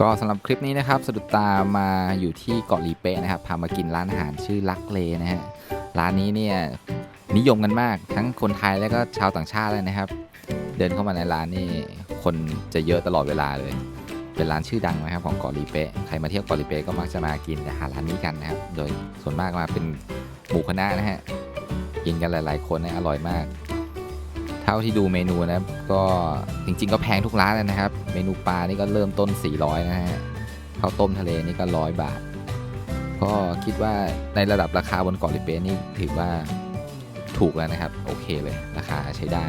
ก็สำหรับคลิปนี้นะครับสะดุดตามาอยู่ที่เกาะลีเป้นะครับพามากินร้านอาหารชื่อลักเลนะฮะร้านนี้เนี่ยนิยมกันมากทั้งคนไทยและก็ชาวต่างชาติเลยนะครับ เดินเข้ามาในร้านนี่คนจะเยอะตลอดเวลาเลย เป็นร้านชื่อดังนะครับของเกาะลีเป้ใครมาเที่ยวเกาะลีเป้ก็มักจะมากินอาหารร้านนี้กันนะครับ โดยส่วนมากมาเป็นหมู่คณะนะฮะกินกันหลาย ๆ คนนะอร่อยมาก เท่าที่ดูเมนูนะครับก็จริงๆ ก็แพงทุกร้านเลยนะครับ เมนูปลานี่ก็เริ่มต้น 400 นะฮะข้าวต้มทะเลนี่ก็ร้อยบาท ก็คิดว่าในระดับราคาบนเกาะลิเปนี่ถือว่าถูกแล้วนะครับ โอเคเลยราคาใช้ได้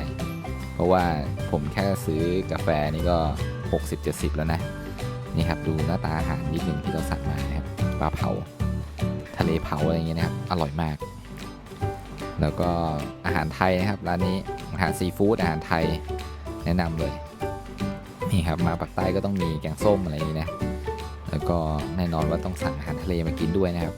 เพราะว่าผมแค่ซื้อกาแฟนี่ก็ 60-70 แล้วนะ นี่ครับดูหน้าตาอาหารนิดหนึ่งที่เราสั่งมานะครับปลาเผา ทะเลเผาอะไรเงี้ยนะครับ อร่อยมาก แล้วก็อาหารไทยนะครับร้านนี้อาหารซีฟู้ดอาหารไทยแนะนำเลยนี่ครับมาปากใต้ก็ต้องมีแกงส้มอะไรอย่างนี้นะแล้วก็แน่นอนว่าต้องสั่งอาหารทะเลมากินด้วยนะครับ